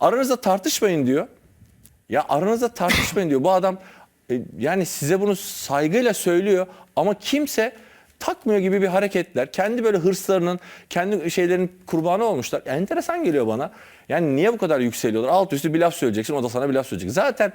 Aranızda tartışmayın diyor. Ya aranızda tartışmayın diyor. Bu adam e, yani size bunu saygıyla söylüyor ama kimse takmıyor gibi bir hareketler. Kendi böyle hırslarının, kendi şeylerin kurbanı olmuşlar. Enteresan geliyor bana. Yani niye bu kadar yükseliyorlar? Alt üstü bir laf söyleyeceksin, o da sana bir laf söyleyecek. Zaten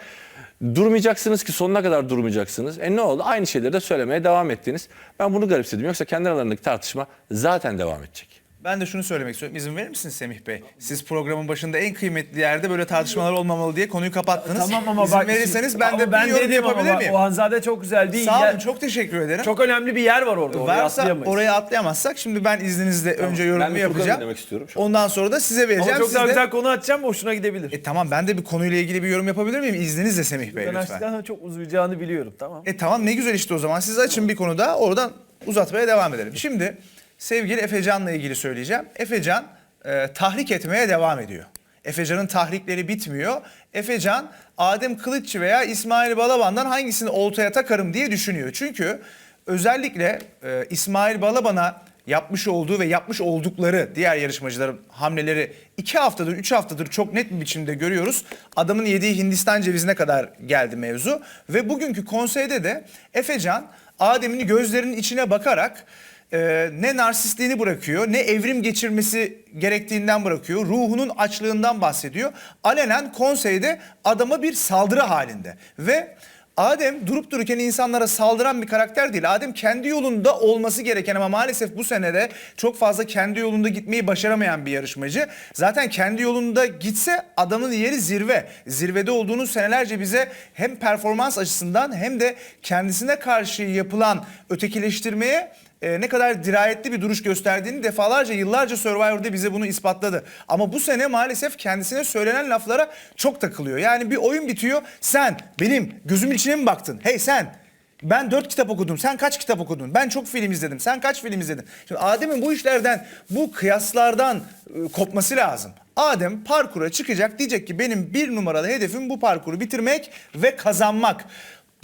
durmayacaksınız ki sonuna kadar durmayacaksınız. E ne oldu? Aynı şeyleri de söylemeye devam ettiniz. Ben bunu garipsedim. Yoksa kendi aralarındaki tartışma zaten devam edecek. Ben de şunu söylemek istiyorum. İzin verir misiniz Semih Bey? Siz programın başında en kıymetli yerde böyle tartışmalar olmamalı diye konuyu kapattınız. Tamam ama İzin bak verirseniz ben ama de ben bir yorum dedim ama yapabilir bak, miyim? O Hanzade çok güzel değil. Sağ olun çok teşekkür ederim. çok önemli bir yer var orada. Oraya Varsa atlayamayız. oraya atlayamazsak şimdi ben izninizle önce Ben yorumumu bir Furkan'ı yapacağım. dinlemek istiyorum şu an. Ondan sonra da size vereceğim. Ama çok Siz daha de- güzel konu açacağım hoşuna gidebilir. E tamam ben de bir konuyla ilgili bir yorum yapabilir miyim? İzninizle Semih Bey ben lütfen. açtıktan çok uzayacağını biliyorum tamam. E tamam ne güzel işte o zaman. Siz açın bir konuda oradan uzatmaya devam edelim. Şimdi sevgili Efecan'la ilgili söyleyeceğim. Efecan e, tahrik etmeye devam ediyor. Efecan'ın tahrikleri bitmiyor. Efecan Adem Kılıççı veya İsmail Balaban'dan hangisini oltaya takarım diye düşünüyor. Çünkü özellikle e, İsmail Balaban'a yapmış olduğu ve yapmış oldukları diğer yarışmacıların hamleleri iki haftadır, üç haftadır çok net bir biçimde görüyoruz. Adamın yediği Hindistan cevizine kadar geldi mevzu. Ve bugünkü konseyde de Efecan Adem'in gözlerinin içine bakarak e, ne narsistliğini bırakıyor ne evrim geçirmesi gerektiğinden bırakıyor. Ruhunun açlığından bahsediyor. Alenen konseyde adama bir saldırı halinde. Ve Adem durup dururken insanlara saldıran bir karakter değil. Adem kendi yolunda olması gereken ama maalesef bu senede çok fazla kendi yolunda gitmeyi başaramayan bir yarışmacı. Zaten kendi yolunda gitse adamın yeri zirve. Zirvede olduğunu senelerce bize hem performans açısından hem de kendisine karşı yapılan ötekileştirmeye e, ne kadar dirayetli bir duruş gösterdiğini defalarca yıllarca Survivor'da bize bunu ispatladı. Ama bu sene maalesef kendisine söylenen laflara çok takılıyor. Yani bir oyun bitiyor. Sen benim gözümün içine mi baktın? Hey sen ben dört kitap okudum. Sen kaç kitap okudun? Ben çok film izledim. Sen kaç film izledin? Şimdi Adem'in bu işlerden, bu kıyaslardan e, kopması lazım. Adem parkura çıkacak diyecek ki benim bir numaralı hedefim bu parkuru bitirmek ve kazanmak.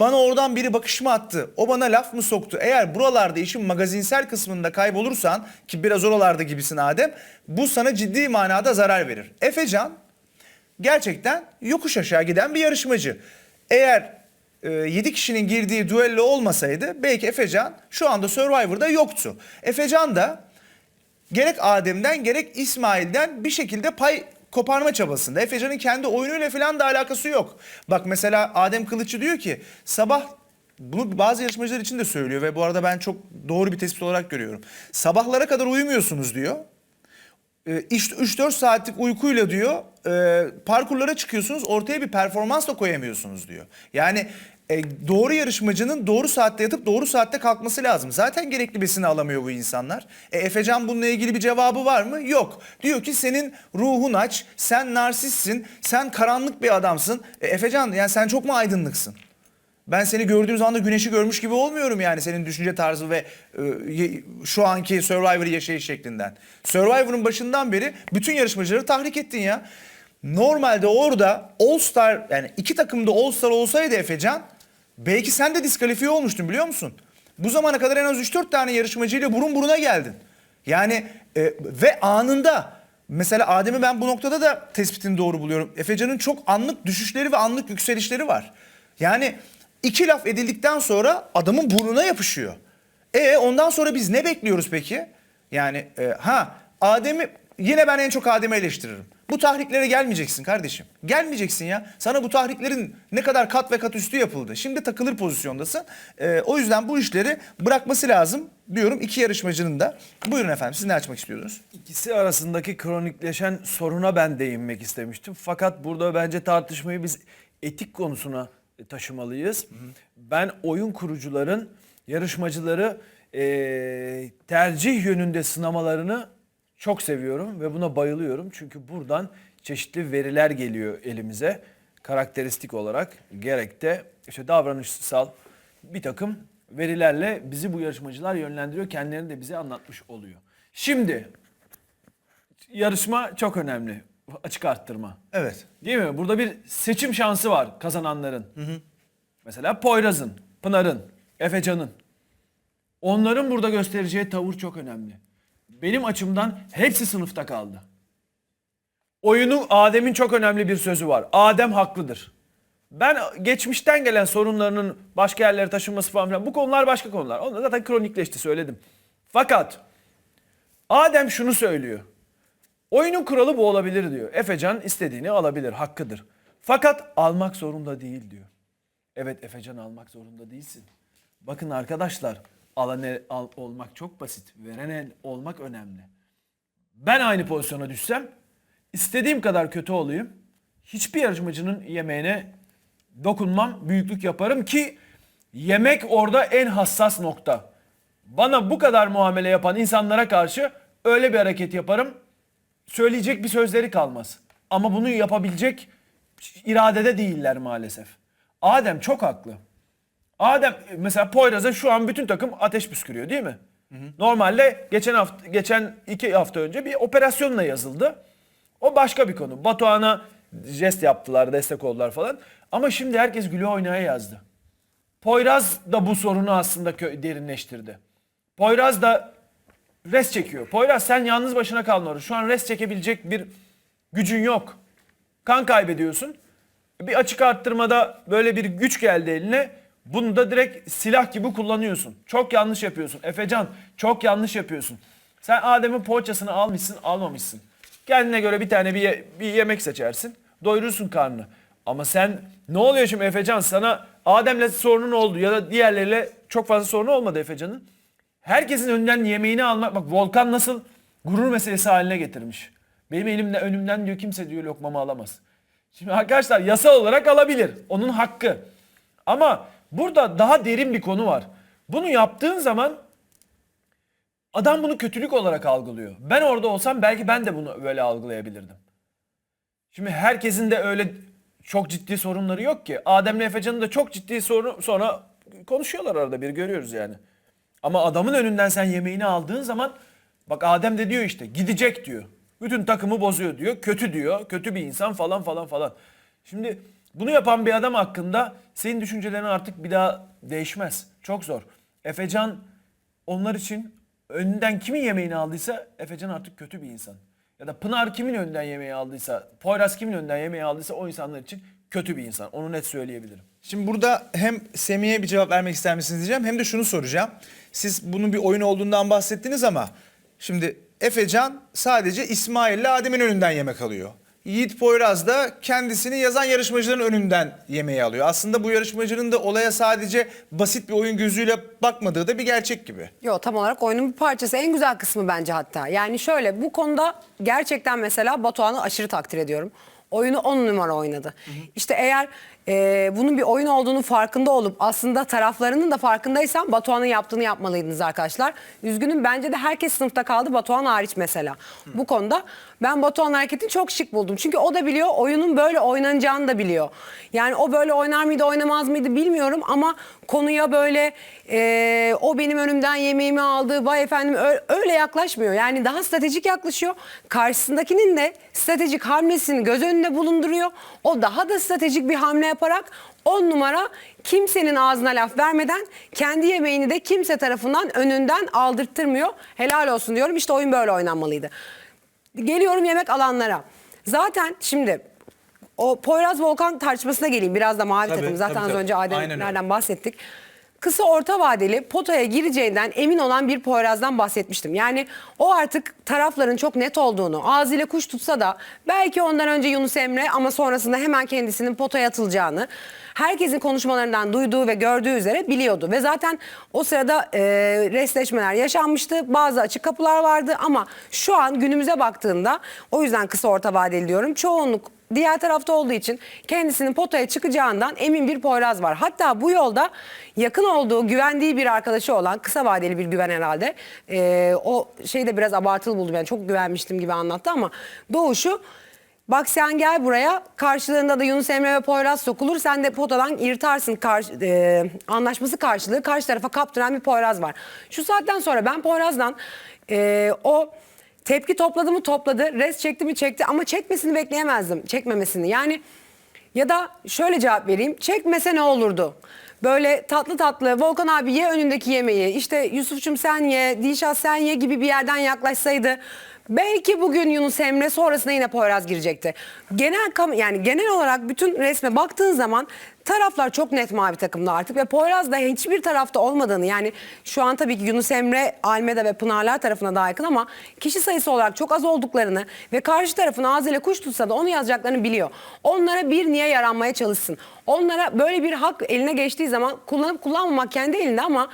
Bana oradan biri bakış mı attı? O bana laf mı soktu? Eğer buralarda işin magazinsel kısmında kaybolursan ki biraz oralarda gibisin Adem bu sana ciddi manada zarar verir. Efecan gerçekten yokuş aşağı giden bir yarışmacı. Eğer 7 kişinin girdiği düello olmasaydı belki Efecan şu anda Survivor'da yoktu. Efecan da gerek Adem'den gerek İsmail'den bir şekilde pay koparma çabasında. Efecan'ın kendi oyunuyla falan da alakası yok. Bak mesela Adem Kılıççı diyor ki sabah bunu bazı yarışmacılar için de söylüyor ve bu arada ben çok doğru bir tespit olarak görüyorum. Sabahlara kadar uyumuyorsunuz diyor. E, işte 3-4 saatlik uykuyla diyor e, parkurlara çıkıyorsunuz ortaya bir performans da koyamıyorsunuz diyor. Yani e, doğru yarışmacının doğru saatte yatıp doğru saatte kalkması lazım. Zaten gerekli besini alamıyor bu insanlar. E, Efecan bununla ilgili bir cevabı var mı? Yok. Diyor ki senin ruhun aç, sen narsistsin, sen karanlık bir adamsın. E, Efecan yani sen çok mu aydınlıksın? Ben seni gördüğüm anda güneşi görmüş gibi olmuyorum yani senin düşünce tarzı ve e, şu anki Survivor yaşayış şeklinden. Survivor'ın başından beri bütün yarışmacıları tahrik ettin ya. Normalde orada All Star yani iki takımda All Star olsaydı Efecan belki sen de diskalifiye olmuştun biliyor musun? Bu zamana kadar en az 3-4 tane yarışmacıyla burun buruna geldin. Yani e, ve anında mesela Adem'i ben bu noktada da tespitini doğru buluyorum. Efecan'ın çok anlık düşüşleri ve anlık yükselişleri var. Yani iki laf edildikten sonra adamın burnuna yapışıyor. E ondan sonra biz ne bekliyoruz peki? Yani e, ha Adem'i yine ben en çok Adem'i eleştiririm. Bu tahriklere gelmeyeceksin kardeşim. Gelmeyeceksin ya. Sana bu tahriklerin ne kadar kat ve kat üstü yapıldı. Şimdi takılır pozisyondasın. E, o yüzden bu işleri bırakması lazım diyorum iki yarışmacının da. Buyurun efendim siz ne açmak istiyordunuz? İkisi arasındaki kronikleşen soruna ben değinmek istemiştim. Fakat burada bence tartışmayı biz etik konusuna taşımalıyız. Ben oyun kurucuların yarışmacıları eee, tercih yönünde sınamalarını çok seviyorum ve buna bayılıyorum. Çünkü buradan çeşitli veriler geliyor elimize. Karakteristik olarak gerek de işte davranışsal bir takım verilerle bizi bu yarışmacılar yönlendiriyor. Kendilerini de bize anlatmış oluyor. Şimdi yarışma çok önemli. Açık arttırma. Evet. Değil mi? Burada bir seçim şansı var kazananların. Mesela Poyraz'ın, Pınar'ın, Efecan'ın. Onların burada göstereceği tavır çok önemli. Benim açımdan hepsi sınıfta kaldı. Oyunu Adem'in çok önemli bir sözü var. Adem haklıdır. Ben geçmişten gelen sorunlarının başka yerlere taşınması falan filan bu konular başka konular. Onlar zaten kronikleşti söyledim. Fakat Adem şunu söylüyor. Oyunun kuralı bu olabilir diyor. Efecan istediğini alabilir, hakkıdır. Fakat almak zorunda değil diyor. Evet Efecan almak zorunda değilsin. Bakın arkadaşlar alan el al, olmak çok basit. Veren el olmak önemli. Ben aynı pozisyona düşsem istediğim kadar kötü olayım. Hiçbir yarışmacının yemeğine dokunmam, büyüklük yaparım ki yemek orada en hassas nokta. Bana bu kadar muamele yapan insanlara karşı öyle bir hareket yaparım. Söyleyecek bir sözleri kalmaz. Ama bunu yapabilecek iradede değiller maalesef. Adem çok haklı. Adem mesela Poyraz'a şu an bütün takım ateş püskürüyor değil mi? Normalde geçen hafta geçen iki hafta önce bir operasyonla yazıldı. O başka bir konu. Batuhan'a jest yaptılar, destek oldular falan. Ama şimdi herkes güle oynaya yazdı. Poyraz da bu sorunu aslında derinleştirdi. Poyraz da res çekiyor. Poyraz sen yalnız başına kaldın orada. Şu an res çekebilecek bir gücün yok. Kan kaybediyorsun. Bir açık arttırmada böyle bir güç geldi eline. Bunu da direkt silah gibi kullanıyorsun. Çok yanlış yapıyorsun. Efecan çok yanlış yapıyorsun. Sen Adem'in poğaçasını almışsın almamışsın. Kendine göre bir tane bir, ye- bir yemek seçersin. Doyurursun karnını. Ama sen ne oluyor şimdi Efecan sana Adem'le sorunun oldu ya da diğerleriyle çok fazla sorunu olmadı Efecan'ın. Herkesin önünden yemeğini almak bak Volkan nasıl gurur meselesi haline getirmiş. Benim elimden önümden diyor kimse diyor lokmamı alamaz. Şimdi arkadaşlar yasal olarak alabilir. Onun hakkı. Ama burada daha derin bir konu var. Bunu yaptığın zaman adam bunu kötülük olarak algılıyor. Ben orada olsam belki ben de bunu böyle algılayabilirdim. Şimdi herkesin de öyle çok ciddi sorunları yok ki. Adem'le Efecan'ın da çok ciddi sorun sonra konuşuyorlar arada bir görüyoruz yani. Ama adamın önünden sen yemeğini aldığın zaman bak Adem de diyor işte gidecek diyor. Bütün takımı bozuyor diyor. Kötü diyor. Kötü bir insan falan falan falan. Şimdi bunu yapan bir adam hakkında senin düşüncelerin artık bir daha değişmez. Çok zor. Efecan onlar için önünden kimin yemeğini aldıysa Efecan artık kötü bir insan. Ya da Pınar kimin önünden yemeği aldıysa, Poyraz kimin önünden yemeği aldıysa o insanlar için kötü bir insan. Onu net söyleyebilirim. Şimdi burada hem Semih'e bir cevap vermek ister misiniz diyeceğim hem de şunu soracağım. Siz bunun bir oyun olduğundan bahsettiniz ama şimdi Efecan sadece İsmail ile Adem'in önünden yemek alıyor. Yiğit Poyraz da kendisini yazan yarışmacıların önünden yemeği alıyor. Aslında bu yarışmacının da olaya sadece basit bir oyun gözüyle bakmadığı da bir gerçek gibi. Yo tam olarak oyunun bir parçası. En güzel kısmı bence hatta. Yani şöyle bu konuda gerçekten mesela Batuhan'ı aşırı takdir ediyorum. Oyunu 10 numara oynadı. İşte eğer e, bunun bir oyun olduğunu farkında olup aslında taraflarının da farkındaysan Batuhan'ın yaptığını yapmalıydınız arkadaşlar. Üzgünüm bence de herkes sınıfta kaldı Batuhan hariç mesela. Bu konuda ben Batuhan hareketini çok şık buldum. Çünkü o da biliyor oyunun böyle oynanacağını da biliyor. Yani o böyle oynar mıydı oynamaz mıydı bilmiyorum ama konuya böyle e, o benim önümden yemeğimi aldı vay efendim öyle yaklaşmıyor. Yani daha stratejik yaklaşıyor. Karşısındakinin de stratejik hamlesini göz önünde bulunduruyor. O daha da stratejik bir hamle yaparak on numara kimsenin ağzına laf vermeden kendi yemeğini de kimse tarafından önünden aldırttırmıyor. Helal olsun diyorum işte oyun böyle oynanmalıydı. Geliyorum yemek alanlara. Zaten şimdi o Poyraz Volkan tartışmasına geleyim. Biraz da mavi Tabii, takım. Zaten tabii, az tabii. önce. Ademlerden bahsettik. Kısa orta vadeli potaya gireceğinden emin olan bir Poyraz'dan bahsetmiştim. Yani o artık tarafların çok net olduğunu, ağzıyla kuş tutsa da belki ondan önce Yunus Emre ama sonrasında hemen kendisinin potaya atılacağını herkesin konuşmalarından duyduğu ve gördüğü üzere biliyordu. Ve zaten o sırada e, resleşmeler yaşanmıştı. Bazı açık kapılar vardı ama şu an günümüze baktığında o yüzden kısa orta vadeli diyorum. Çoğunluk diğer tarafta olduğu için kendisinin potaya çıkacağından emin bir Poyraz var. Hatta bu yolda yakın olduğu, güvendiği bir arkadaşı olan kısa vadeli bir güven herhalde. Ee, o şey de biraz abartılı buldum yani çok güvenmiştim gibi anlattı ama Doğuş'u Bak sen gel buraya karşılığında da Yunus Emre ve Poyraz sokulur sen de potadan yırtarsın karşı, e, anlaşması karşılığı karşı tarafa kaptıran bir Poyraz var. Şu saatten sonra ben Poyraz'dan e, o tepki topladı mı? Topladı. Res çekti mi? Çekti. Ama çekmesini bekleyemezdim. Çekmemesini. Yani ya da şöyle cevap vereyim. Çekmese ne olurdu? Böyle tatlı tatlı Volkan abi ye önündeki yemeği. İşte Yusuf'cum sen ye Dişat sen ye gibi bir yerden yaklaşsaydı Belki bugün Yunus Emre sonrasında yine Poyraz girecekti. Genel yani genel olarak bütün resme baktığın zaman taraflar çok net mavi takımda artık ve Poyraz da hiçbir tarafta olmadığını yani şu an tabii ki Yunus Emre, Almeda ve Pınarlar tarafına daha yakın ama kişi sayısı olarak çok az olduklarını ve karşı tarafın ağzıyla kuş tutsa da onu yazacaklarını biliyor. Onlara bir niye yaranmaya çalışsın. Onlara böyle bir hak eline geçtiği zaman kullanıp kullanmamak kendi elinde ama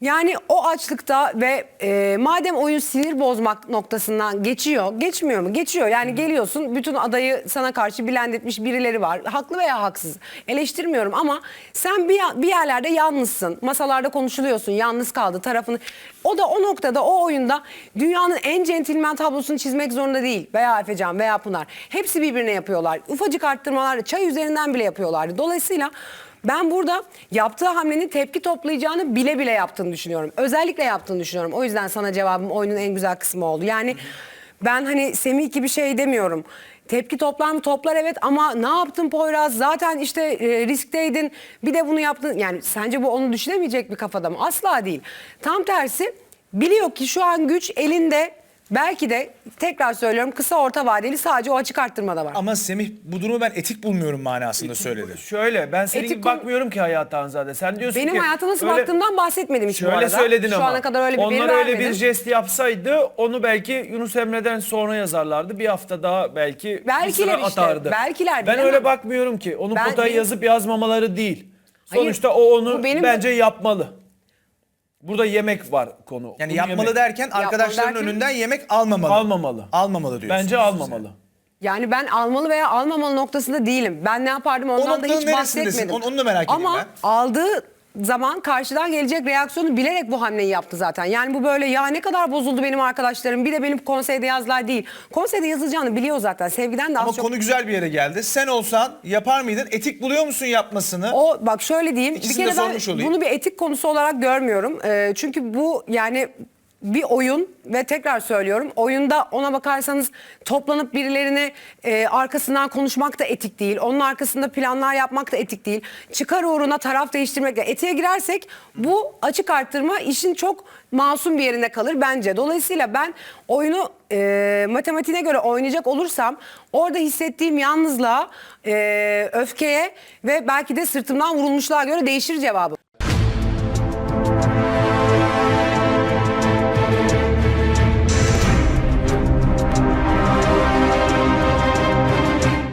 yani o açlıkta ve e, madem oyun sinir bozmak noktasından geçiyor, geçmiyor mu? Geçiyor. Yani geliyorsun bütün adayı sana karşı bilendetmiş birileri var. Haklı veya haksız. Eleştirmiyorum ama sen bir, bir yerlerde yalnızsın. Masalarda konuşuluyorsun. Yalnız kaldı tarafını. O da o noktada o oyunda dünyanın en centilmen tablosunu çizmek zorunda değil. Veya Efecan veya Pınar. Hepsi birbirine yapıyorlar. Ufacık arttırmalar çay üzerinden bile yapıyorlardı. Dolayısıyla ben burada yaptığı hamlenin tepki toplayacağını bile bile yaptığını düşünüyorum. Özellikle yaptığını düşünüyorum. O yüzden sana cevabım oyunun en güzel kısmı oldu. Yani ben hani Semih gibi şey demiyorum. Tepki toplar mı toplar evet ama ne yaptın Poyraz zaten işte e, riskteydin bir de bunu yaptın. Yani sence bu onu düşünemeyecek bir kafada mı? Asla değil. Tam tersi biliyor ki şu an güç elinde belki de tekrar söylüyorum kısa orta vadeli sadece o açık arttırmada var. Ama Semih bu durumu ben etik bulmuyorum manasında söyledi. Şöyle ben senin Etik gibi konu- bakmıyorum ki hayata Hanzade. Sen diyorsun Benim ki hayata nasıl öyle- baktığımdan bahsetmedim hiç bu Şöyle arada. söyledin Şu ama. ana kadar öyle bir Onlar veri öyle bir vermedim. jest yapsaydı onu belki Yunus Emre'den sonra yazarlardı. Bir hafta daha belki bir Belkiler sıra işte, atardı. belkiler Ben bilemem. öyle bakmıyorum ki. Onu Ben- benim- yazıp yazmamaları değil. Hayır, Sonuçta o onu bu benim- bence yapmalı. Burada yemek var konu. Yani Bu yapmalı yemek. derken arkadaşların derken- önünden yemek almamalı. Almamalı. Almamalı diyorsun. Bence almamalı. Yani ben almalı veya almamalı noktasında değilim. Ben ne yapardım ondan da noktanın hiç neresindesin? bahsetmedim. Onu- onu da merak ediyorum Ama ben. aldığı zaman karşıdan gelecek reaksiyonu bilerek bu hamleyi yaptı zaten. Yani bu böyle ya ne kadar bozuldu benim arkadaşlarım bir de benim konseyde yazlar değil. Konseyde yazılacağını biliyor zaten. Sevgiden de az Ama çok. konu güzel bir yere geldi. Sen olsan yapar mıydın? Etik buluyor musun yapmasını? O bak şöyle diyeyim. İkisini bir de kere ben sormuş olayım. bunu bir etik konusu olarak görmüyorum. Ee, çünkü bu yani bir oyun ve tekrar söylüyorum oyunda ona bakarsanız toplanıp birilerine e, arkasından konuşmak da etik değil. Onun arkasında planlar yapmak da etik değil. Çıkar uğruna taraf değiştirmek de etiğe girersek bu açık arttırma işin çok masum bir yerinde kalır bence. Dolayısıyla ben oyunu e, matematiğine göre oynayacak olursam orada hissettiğim yalnızlığa, e, öfkeye ve belki de sırtımdan vurulmuşluğa göre değişir cevabı.